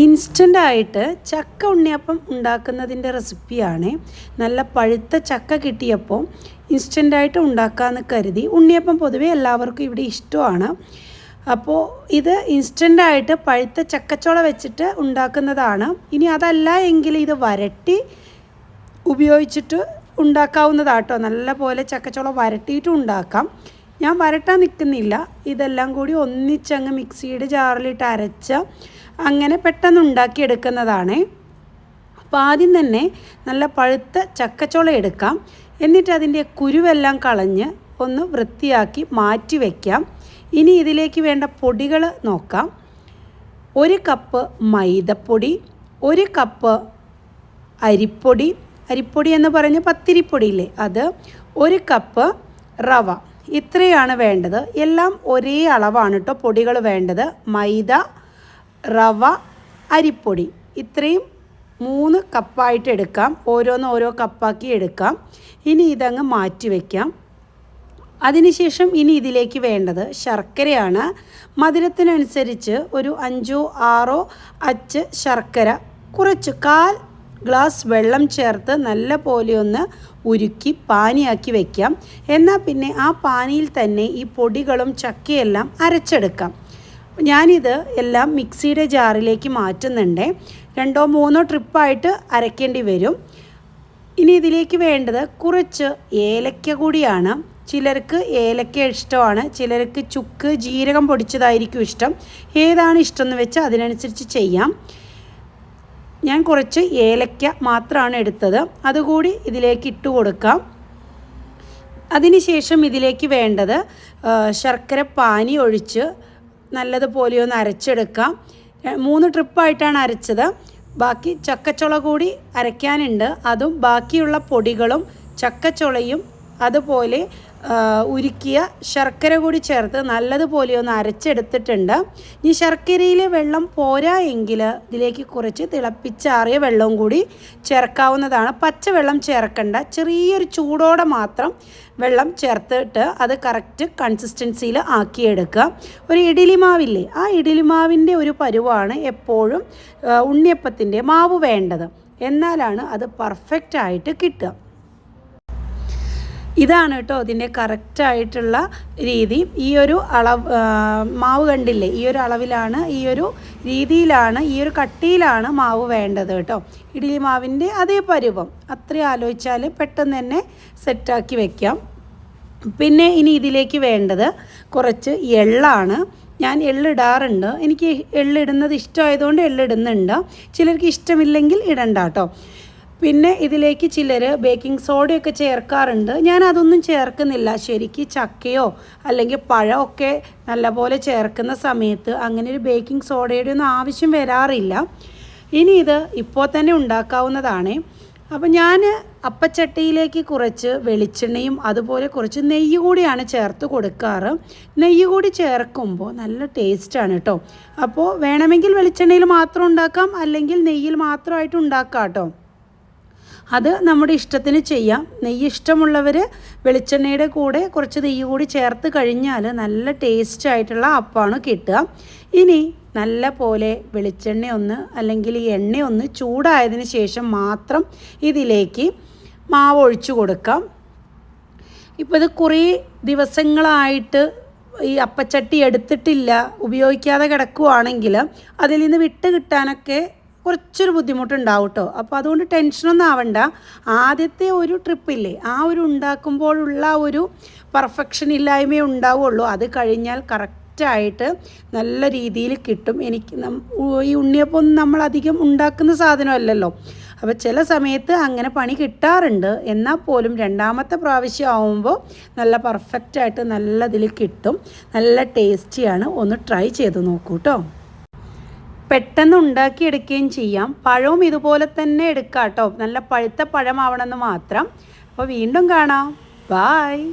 ഇൻസ്റ്റന്റായിട്ട് ചക്ക ഉണ്ണിയപ്പം ഉണ്ടാക്കുന്നതിന്റെ റെസിപ്പിയാണ്. നല്ല പഴുത്ത ചക്ക കിട്ടിയപ്പോൾ ഇൻസ്റ്റന്റായിട്ട് ഉണ്ടാക്കാമെന്ന് കരുതി. ഉണ്ണിയപ്പം പൊതുവേ എല്ലാവർക്കും ഇവിടെ ഇഷ്ടമാണ്. അപ്പോൾ ഇത് ഇൻസ്റ്റന്റായിട്ട് പഴുത്ത ചക്കച്ചോള വെച്ചിട്ട് ഉണ്ടാക്കുന്നതാണ്. ഇനി അതല്ല എങ്കിൽ ഇത് വരട്ടി ഉപയോഗിച്ചിട്ട് ഉണ്ടാക്കാവുന്നതാട്ടോ നല്ല പോലെ ചക്കച്ചോള വരട്ടിയിട്ടും ഉണ്ടാക്കാം. ഞാൻ വരട്ടാൻ നിൽക്കുന്നില്ല. ഇതെല്ലാം കൂടി ഒന്നിച്ചങ്ങ് മിക്സിയുടെ ജാറിലിട്ട് അരച്ച് അങ്ങനെ പെട്ടെന്ന് ഉണ്ടാക്കിയെടുക്കുന്നതാണ് അപ്പോൾ ആദ്യം തന്നെ നല്ല പഴുത്ത ചക്കച്ചോള എടുക്കാം. എന്നിട്ട് അതിന്റെ കുരുവെല്ലാം കളഞ്ഞ് ഒന്ന് വൃത്തിയാക്കി മാറ്റി വയ്ക്കാം ഇനി ഇതിലേക്ക് വേണ്ട പൊടികൾ നോക്കാം. ഒരു കപ്പ് മൈദപ്പൊടി ഒരു കപ്പ് അരിപ്പൊടി. അരിപ്പൊടി എന്ന് പറഞ്ഞ് പത്തിരിപ്പൊടിയില്ലേ അത് ഒരു കപ്പ് റവ. ഇത്രയാണ് വേണ്ടത്. എല്ലാം ഒരേ അളവാണ് കേട്ടോ പൊടികൾ വേണ്ടത്. മൈദ റവ അരിപ്പൊടി. ഇത്രയും മൂന്ന് കപ്പായിട്ട് എടുക്കാം. ഓരോന്ന് ഓരോ കപ്പാക്കി എടുക്കാം. ഇനി ഇതങ്ങ് മാറ്റി വയ്ക്കാം അതിനുശേഷം ഇനി ഇതിലേക്ക് വേണ്ടത് ശർക്കരയാണ്. മധുരത്തിനനുസരിച്ച് ഒരു അഞ്ചോ ആറോ അച്ച് ശർക്കര കുറച്ച് കാൽ ഗ്ലാസ് വെള്ളം ചേർത്ത് നല്ല പോലെ ഒന്ന് ഉരുക്കി പാനിയാക്കി വയ്ക്കാം എന്നാൽ പിന്നെ ആ പാനിയിൽ തന്നെ ഈ പൊടികളും ചക്കയെല്ലാം അരച്ചെടുക്കാം. ഞാനിത് എല്ലാം മിക്സിയുടെ ജാറിലേക്ക് മാറ്റുന്നുണ്ട്. രണ്ടോ മൂന്നോ ട്രിപ്പായിട്ട് അരയ്ക്കേണ്ടി വരും. ഇനി ഇതിലേക്ക് വേണ്ടത് കുറച്ച് ഏലക്ക കൂടിയാണ്. ചിലർക്ക് ഏലക്ക ഇഷ്ടമാണ് ചിലർക്ക് ചുക്ക് ജീരകം പൊടിച്ചതായിരിക്കും ഇഷ്ടം. ഏതാണ് ഇഷ്ടം എന്ന് വെച്ചാൽ അതിനനുസരിച്ച് ചെയ്യാം. ഞാൻ കുറച്ച് ഏലക്ക മാത്രമാണ് എടുത്തത്. അതുകൂടി ഇതിലേക്ക് ഇട്ട് കൊടുക്കാം. അതിനുശേഷം ഇതിലേക്ക് വേണ്ടത് ശർക്കര പാനി ഒഴിച്ച് നല്ലതുപോലെ ഒന്ന് അരച്ചെടുക്കാം. മൂന്ന് ട്രിപ്പായിട്ടാണ് അരച്ചത്. ബാക്കി ചക്കച്ചുള കൂടി അരയ്ക്കാനുണ്ട്. അതും ബാക്കിയുള്ള പൊടികളും ചക്കച്ചുളയും അതുപോലെ ഉരുക്കിയ ശർക്കര കൂടി ചേർത്ത് നല്ലതുപോലെ ഒന്ന് അരച്ചെടുത്തിട്ടുണ്ട്. ഈ ശർക്കരയിലെ വെള്ളം പോരാ എങ്കിൽ ഇതിലേക്ക് കുറച്ച് തിളപ്പിച്ചാറിയ വെള്ളവും കൂടി ചേർക്കാവുന്നതാണ്. പച്ചവെള്ളം ചേർക്കേണ്ട. ചെറിയൊരു ചൂടോടെ മാത്രം വെള്ളം ചേർത്തിട്ട് അത് കറക്റ്റ് കൺസിസ്റ്റൻസിയിൽ ആക്കിയെടുക്കുക. ഒരു ഇഡലി മാവില്ലേ ആ ഇഡലി മാവിന്റെ ഒരു പരുവാണ് എപ്പോഴും ഉണ്ണിയപ്പത്തിന്റെ മാവ് വേണ്ടത്. എന്നാലാണ് അത് പെർഫെക്റ്റ് ആയിട്ട് കിട്ടുക. ഇതാണ് കേട്ടോ ഇതിന്റെ കറക്റ്റായിട്ടുള്ള രീതി. ഈ ഒരു അളവ് മാവ് കണ്ടില്ലേ ഈ ഒരു അളവിലാണ് ഈ ഒരു രീതിയിലാണ് ഈ ഒരു കട്ടിയിലാണ് മാവ് വേണ്ടത് കേട്ടോ. ഇഡ്ഡലി മാവിന്റെ അതേ പരുവം. അത്രയും ആലോചിച്ചാൽ പെട്ടെന്ന് തന്നെ സെറ്റാക്കി വെക്കാം. പിന്നെ ഇനി ഇതിലേക്ക് വേണ്ടത് കുറച്ച് എള്ളാണ്. ഞാൻ എള്ളിടാറുണ്ട് എനിക്ക് എള്ളിടുന്നത് ഇഷ്ടമായതുകൊണ്ട് എള്ളിടുന്നുണ്ട് ചിലർക്ക് ഇഷ്ടമില്ലെങ്കിൽ ഇടണ്ട കേട്ടോ പിന്നെ ഇതിലേക്ക് ചിലർ ബേക്കിംഗ് സോഡയൊക്കെ ചേർക്കാറുണ്ട്. ഞാൻ അതൊന്നും ചേർക്കുന്നില്ല. ശരിക്ക് ചക്കയോ അല്ലെങ്കിൽ പഴമൊക്കെ നല്ലപോലെ ചേർക്കുന്ന സമയത്ത് അങ്ങനെ ഒരു ബേക്കിംഗ് സോഡയുടെ ഒന്നും ആവശ്യം വരാറില്ല. ഇനി ഇത് ഇപ്പോൾ തന്നെ ഉണ്ടാക്കാവുന്നതാണ്. അപ്പോൾ ഞാൻ അപ്പച്ചട്ടിയിലേക്ക് കുറച്ച് വെളിച്ചെണ്ണയും അതുപോലെ കുറച്ച് നെയ്യ് കൂടിയാണ് ചേർത്ത് കൊടുക്കാറ്. നെയ്യ് കൂടി ചേർക്കുമ്പോൾ നല്ല ടേസ്റ്റാണ് കേട്ടോ അപ്പോൾ വേണമെങ്കിൽ വെളിച്ചെണ്ണയിൽ മാത്രം ഉണ്ടാക്കാം അല്ലെങ്കിൽ നെയ്യിൽ മാത്രമായിട്ട് ഉണ്ടാക്കാം കേട്ടോ അത് നമ്മുടെ ഇഷ്ടത്തിന് ചെയ്യാം. നെയ്യ് ഇഷ്ടമുള്ളവർ വെളിച്ചെണ്ണയുടെ കൂടെ കുറച്ച് നെയ്യ് കൂടി ചേർത്ത് കഴിഞ്ഞാൽ നല്ല ടേസ്റ്റ് ആയിട്ടുള്ള അപ്പമാണ് കിട്ടുക. ഇനി നല്ല പോലെ വെളിച്ചെണ്ണ ഒന്ന് അല്ലെങ്കിൽ ഈ എണ്ണ ഒന്ന് ചൂടായതിന് ശേഷം മാത്രം ഇതിലേക്ക് മാവ് ഒഴിച്ചു കൊടുക്കാം. ഇപ്പോൾ ഇത് കുറേ ദിവസങ്ങളായിട്ട് ഈ അപ്പച്ചട്ടി എടുത്തിട്ടില്ല ഉപയോഗിക്കാതെ കിടക്കുവാണെങ്കിൽ അതിൽ നിന്ന് വിട്ട് കിട്ടാനൊക്കെ കുറച്ചൊരു ബുദ്ധിമുട്ടുണ്ടാവും കേട്ടോ അപ്പോൾ അതുകൊണ്ട് ടെൻഷനൊന്നും ആവണ്ട. ആദ്യത്തെ ഒരു ട്രിപ്പില്ലേ ആ ഒരു ഉണ്ടാക്കുമ്പോഴുള്ള ഒരു പെർഫെക്ഷൻ ഇല്ലായ്മേ ഉണ്ടാവുള്ളൂ. അത് കഴിഞ്ഞാൽ കറക്റ്റായിട്ട് നല്ല രീതിയിൽ കിട്ടും. എനിക്ക് ഈ ഉണ്ണിയപ്പം നമ്മൾ അധികം ഉണ്ടാക്കുന്ന സാധനമല്ലല്ലോ. അപ്പോൾ ചില സമയത്ത് അങ്ങനെ പണി കിട്ടാറുണ്ട്. എന്നാൽ പോലും രണ്ടാമത്തെ പ്രാവശ്യം ആവുമ്പോൾ നല്ല പെർഫെക്റ്റായിട്ട് നല്ലതിൽ കിട്ടും. നല്ല ടേസ്റ്റിയാണ്. ഒന്ന് ട്രൈ ചെയ്ത് നോക്കൂ കേട്ടോ പെട്ടെന്ന് ഉണ്ടാക്കിയെടുക്കുകയും ചെയ്യാം. പഴവും ഇതുപോലെ തന്നെ എടുക്കാം കേട്ടോ നല്ല പഴുത്ത പഴമാവണമെന്ന് മാത്രം. അപ്പോൾ വീണ്ടും കാണാം. ബായ്